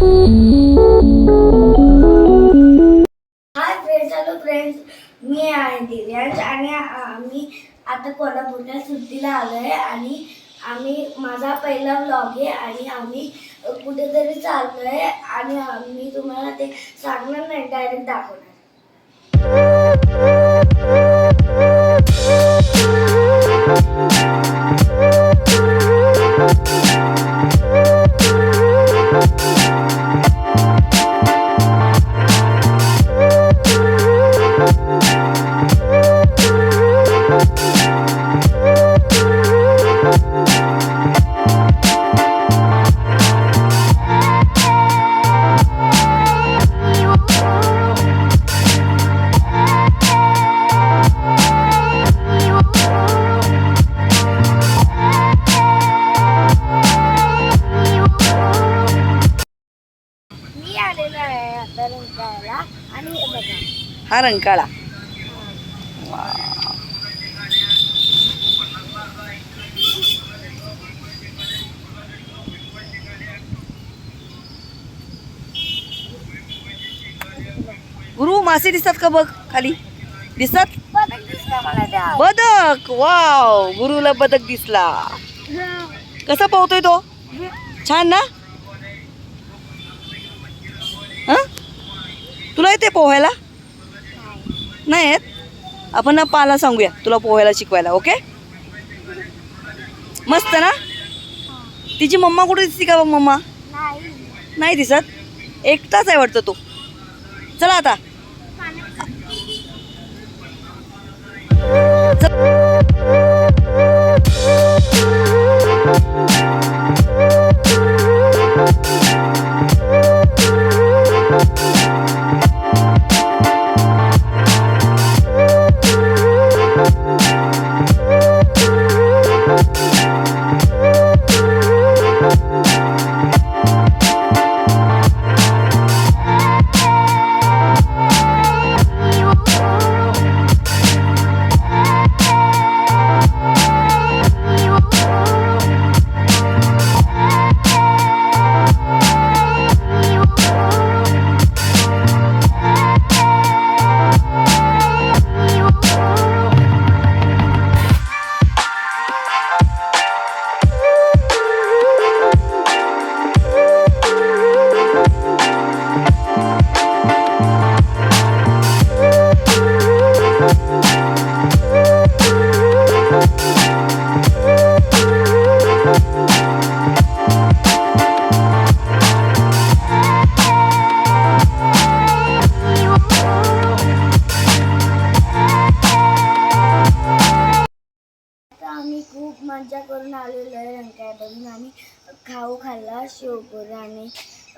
हाय friends hello friends मी आहे दिव्यांश आणि आम्ही आता कोल्हापूरच्या सुट्टीला आलो आहे आणि आम्ही माझा पहिला ब्लॉग आहे आणि आम्ही कुठेतरी चाललो आहे आणि आम्ही तुम्हाला ते सांगणार नाही डायरेक्ट दाखवणार. हे रंकाळा. गुरु मासे दिसतात का बघ खाली? दिसतात? बदक वाव. गुरुला बदक दिसला. कसा पोहतोय तो? छान ना? तुला येते पोहायला? नाही येत आपण ना पाला सांगूया तुला पोहायला शिकवायला ओके? मस्त ना? तिची मम्मा कुठे दिसते का मम्मा? नाही दिसत. एकटाच आहे वाटतं तो. चला आता आता. मज्जा करून आलेलो आहे रंकाळ्या बघून आम्ही खाऊ खाल्ला शेवपुरी आणि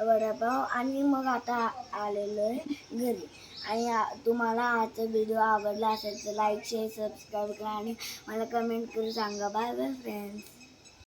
वडापाव. आणि मग आता आलेलो आहे घरी. आणि तुम्हाला आजचा व्हिडिओ आवडला असेल तर लाईक शेअर सबस्क्राईब करा आणि मला कमेंट करून सांगा. Bye bye friends